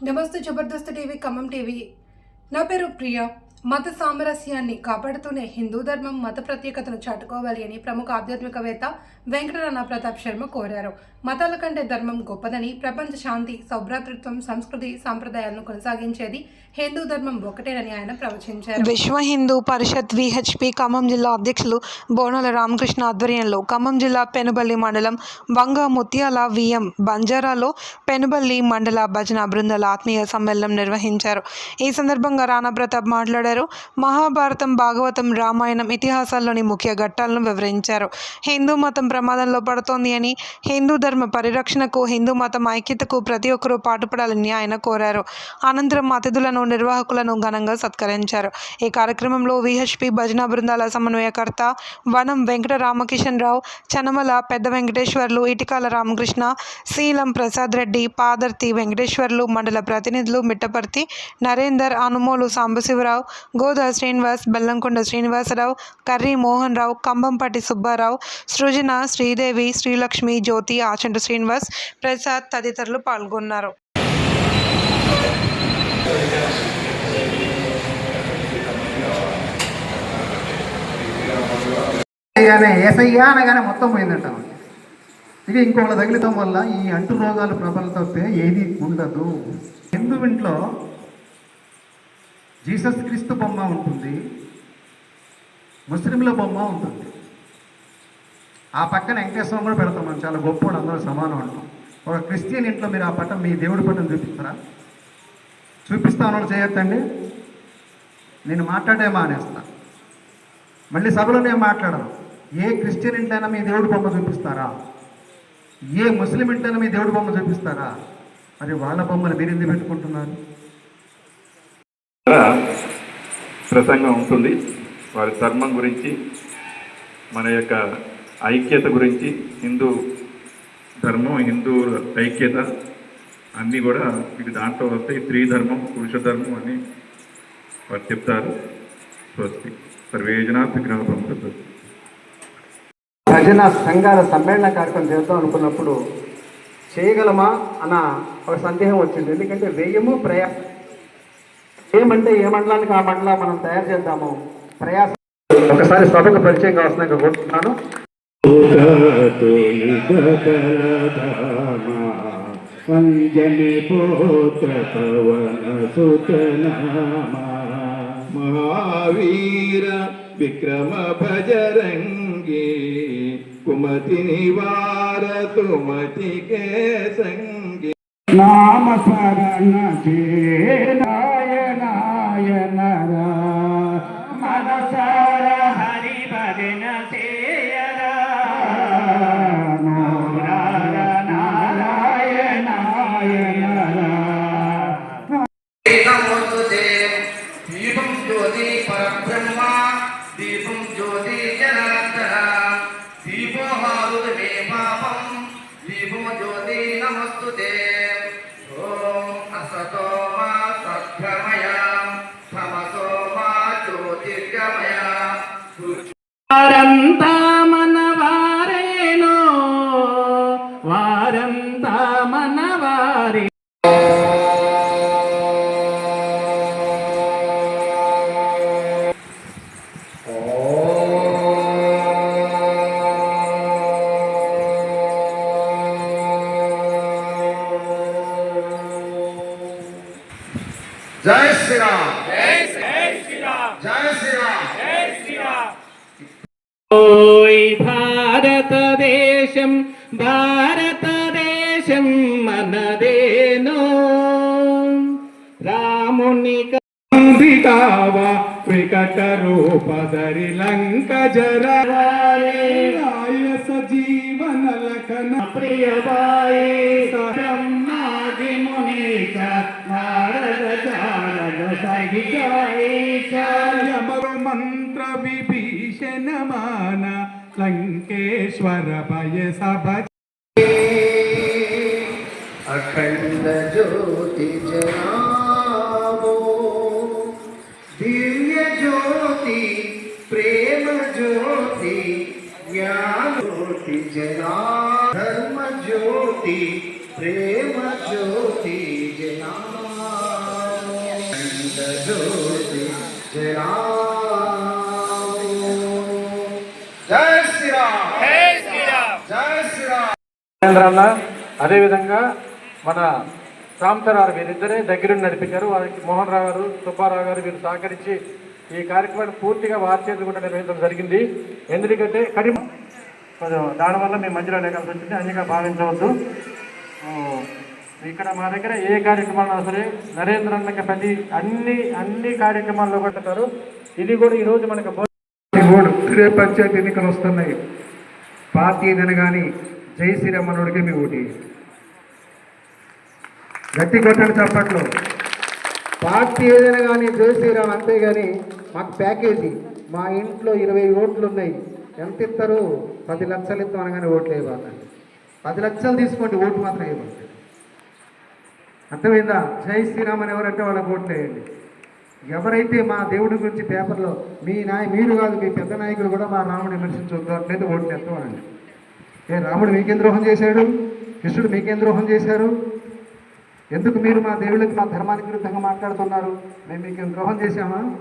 నమస్తే Jabardasth TV Khammam TV నా పేరు ప్రియ మత సామరస్యాన్ని కాపాడుతూనే హిందూ ధర్మం మత ప్రత్యేకతను చాటుకోవాలి అని ప్రముఖ ఆధ్యాత్మికవేత్త వెంకటరమణ ప్రతాప్ శర్మ కోరారు. మతాల కంటే ధర్మం గొప్పదని ప్రపంచ శాంతి సౌభ్రాతృత్వం సంస్కృతి సాంప్రదాయాలను కొనసాగించేది హిందూ ధర్మం ఒకటేనని ఆయన ప్రవచించారు. విశ్వ హిందూ పరిషత్ విహెచ్పి ఖమ్మం జిల్లా అధ్యక్షులు బోనాల రామకృష్ణ ఆధ్వర్యంలో ఖమ్మం జిల్లా పెనుబల్లి మండలం వంగ ముత్యాల విఎం బంజారాలో పెనుబల్లి మండల భజన బృందాల ఆత్మీయ సమ్మేళనం నిర్వహించారు. ఈ సందర్భంగా రాణా ప్రతాప్ మాట్లాడారు. మహాభారతం భాగవతం రామాయణం ఇతిహాసాల్లోని ముఖ్య ఘట్టాలను వివరించారు. హిందూ మతం ప్రమాదంలో పడుతోంది అని హిందూ ధర్మ పరిరక్షణకు హిందూ మతం ఐక్యతకు ప్రతి ఒక్కరూ పాటుపడాలని ఆయన కోరారు. అనంతరం అతిథులను నిర్వాహకులను ఘనంగా సత్కరించారు. ఈ కార్యక్రమంలో విహెచ్పి భజన బృందాల సమన్వయకర్త వనం వెంకట రామకిషన్ రావు చనమల పెద్ద వెంకటేశ్వర్లు ఇటికాల రామకృష్ణ శీలం ప్రసాద్ రెడ్డి పాదర్తి వెంకటేశ్వర్లు మండల ప్రతినిధులు మిట్టపర్తి నరేందర్ అనుమోలు సాంబశివరావు గోదా శ్రీనివాస్ బెల్లంకొండ శ్రీనివాసరావు కర్రీ మోహన్ రావు కంభంపాటి సుబ్బారావు సృజన శ్రీదేవి శ్రీలక్ష్మి జ్యోతి ఆచంట శ్రీనివాస్ ప్రసాద్ తదితరులు పాల్గొన్నారు. అనగానే ఏసయ్యా అనగానే మొత్తం పోయిందంట. ఇక ఇంకొకటి తగిలితం వల్ల ఈ అంటు రోగాలు ప్రబల తప్పితే ఏది ఉండదు. హిందూ ఇంట్లో జీసస్ క్రీస్తు బొమ్మ ఉంటుంది. ముస్లింల బొమ్మ ఉంటుంది. ఆ పక్కన వెంకటేశ్వరం కూడా పెడతాం మనం. చాలా గొప్పోడు అందరూ సమానం అంటాం. ఒక క్రిస్టియన్ ఇంట్లో మీరు ఆ పట్టం మీ దేవుడి పట్టం చూపిస్తారా? చూపిస్తాను చేయొద్దండి. నేను మాట్లాడే మానేస్తా. మళ్ళీ సభలో నేను మాట్లాడను. ఏ క్రిస్టియన్ ఇంటైనా మీ దేవుడి బొమ్మ చూపిస్తారా? ఏ ముస్లిం ఇంటైనా మీ దేవుడి బొమ్మ చూపిస్తారా? మరి వాళ్ళ బొమ్మను మీరు ఎందుకు పెట్టుకుంటున్నారు? ప్రసంగం ఉంటుంది. వారి ధర్మం గురించి మన యొక్క ఐక్యత గురించి హిందూ ధర్మం హిందూ ఐక్యత అన్నీ కూడా ఇది దాంట్లో వస్తాయి. స్త్రీ ధర్మం పురుష ధర్మం అని వారు చెప్తారు. స్వస్తి. సర్వేజనా విగ్రహ ప్రముఖ భజన సంఘాల సమ్మేళన కార్యక్రమం చేద్దాం అనుకున్నప్పుడు చేయగలమా అన్న ఒక సందేహం వచ్చింది. ఎందుకంటే వ్యయము ప్రయాస ఏమంటే ఏ మండలానికి ఆ మండలం మనం తయారు చేద్దాము ప్రయాస ఒకసారి సభకు పరిచయం కావాల్సిన కోరుతున్నాను అంజని పుత్ర పవన సుతనామా మహావీర విక్రమ భజరంగి కుమతి నివార తుమతి కే సంగి నామ శరణ భజన చేయరా నమోస్తుతే దీపం జై శ్రీరామ్. జై శ్రీరామ్ భారతదేశం భారతదేశం మనదేనో. రాముని కందికావా వికట రూపధరి లంక జరాయ. సజీవన లఖన. ప్రియవాయే. లంకేశ్వర భయ సభ అఖండ జ్యోతి జనామో దివ్య జ్యోతి ప్రేమ జ్యోతి జ్ఞాన జ్యోతి జనా ధర్మ జ్యోతి ప్రేమ జ్యోతి జనా జ్యోతి జయ రామ్ శ్రీరామ్ అదేవిధంగా మన రామచరారు వీరిద్దరే దగ్గరుండి నడిపించారు. వారికి మోహన్ రావు గారు సుబ్బారావు గారు వీరు సహకరించి ఈ కార్యక్రమాన్ని పూర్తిగా వారి చేతులు కూడా నిర్వహించడం జరిగింది. ఎందుకంటే కడిమ కొంచెం దానివల్ల మేము మధ్యలో లేకాల్సి వచ్చింది అన్నిగా భావించవద్దు. ఇక్కడ మా దగ్గర ఏ కార్యక్రమాలు సరే నరేంద్ర అన్నకి ప్రతి అన్ని అన్ని కార్యక్రమాల్లో కొట్టుతారు ఇది కూడా ఈరోజు మనకు రేపు పంచాయతీ ఎన్నికలు వస్తున్నాయి. పార్టీ అని కానీ జై శ్రీరామనుడికి మీ ఓటి గట్టి కొట్టండి చప్పట్లు. పార్టీ ఏదైనా కానీ జై శ్రీరామ్ అంతే కానీ మాకు ప్యాకేజీ. మా ఇంట్లో ఇరవై ఓట్లు ఉన్నాయి. ఎంత ఇస్తారు? పది లక్షలు ఇస్తాం అనగానే ఓట్లు వేయబాకండి పది లక్షలు తీసుకోండి ఓటు మాత్రం వేయబాకండి అర్థమైందా? జై శ్రీరామ్ అని ఎవరంటే వాళ్ళకి ఓట్లు వేయండి. ఎవరైతే మా దేవుడి గురించి పేపర్లో మీ నాయ మీరు కాదు మీ పెద్ద నాయకులు కూడా మా రాముడు విమర్శించొద్దు అట్లయితే ఓట్లు ఎత్తవాలండి ఏ రాముడు మీకేం ద్రోహం చేశాడు? కృష్ణుడు మీకేం ద్రోహం చేశారు? ఎందుకు మీరు మా దేవుళ్ళకి మా ధర్మానికి విరుద్ధంగా మాట్లాడుతున్నారు? మేము మీకేం ద్రోహం చేశామా?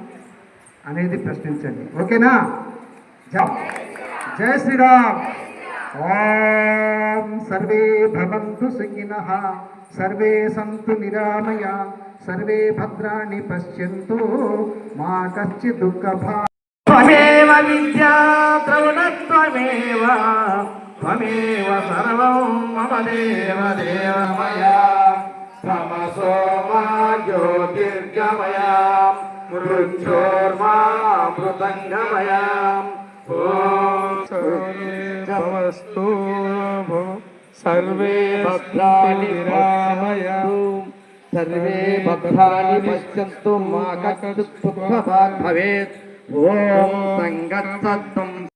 అనేది ప్రశ్నించండి. ఓకేనా? జై జై శ్రీరామ్. ఓం సర్వే భవంతు సుఖిన. సర్వే సంతు నిరామయ. సర్వే భద్రాణి పశ్యంతు. మా కశ్చి దుఃఖ విద్యా ద్రవణత్వమేవ. త్వమేవ సర్వం మమ దేవ దేవమయా తమసో మా జ్యోతిర్గమయా మృత్యోర్మా మృతంగమయా ఓమస్తు సర్వే భద్రాణి రామయ సర్వే భద్రాణి పశ్యంతు మా కశ్చిత్ భవేత్ ఓం సంగత్తం